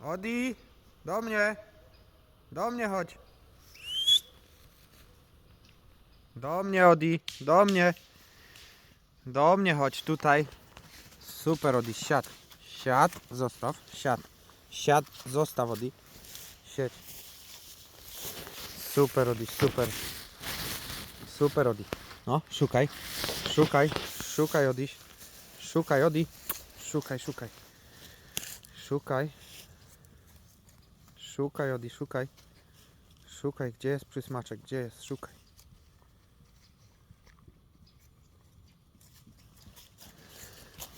Odi, do mnie. Do mnie chodź. Do mnie, Odi, do mnie. Do mnie chodź, tutaj. Super, Odi, siad. Siad, zostaw, siad. Siad, zostaw, Odi. Siedź. Super, Odi, super. Super, Odi. No, szukaj. Szukaj, szukaj, Odi. Szukaj, Odi. Szukaj, szukaj. Szukaj. Szukaj, Odi, szukaj. Szukaj, gdzie jest przysmaczek, gdzie jest, szukaj.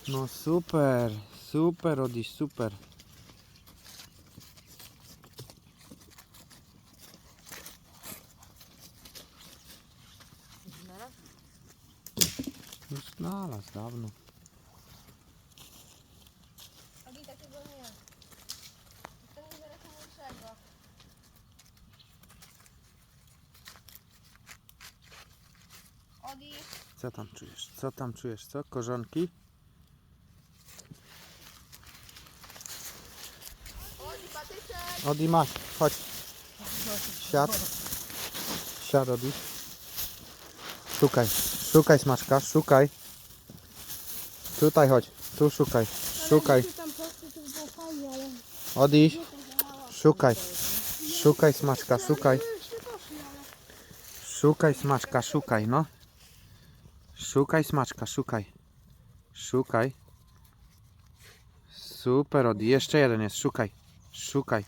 No super, super, Odi, super. Już znalazł dawno. Co tam czujesz? Co tam czujesz? Co? Korzonki? Odi masz, chodź. Siad. Siad Odi. Szukaj, szukaj smaczka, szukaj. Tutaj chodź, tu szukaj, szukaj. Odi, szukaj. Szukaj smaczka, szukaj. Szukaj smaczka, szukaj, no. Szukaj smaczka, szukaj. Szukaj. Super, Odi. Jeszcze jeden jest, szukaj. Szukaj.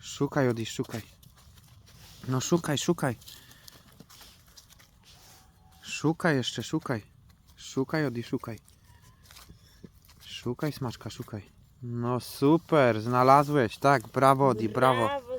Szukaj, Odi, szukaj. No szukaj, szukaj. Szukaj jeszcze, szukaj. Szukaj, Odi, szukaj. Szukaj smaczka, szukaj. No super, znalazłeś, tak, brawo, Odi, brawo. Brawo,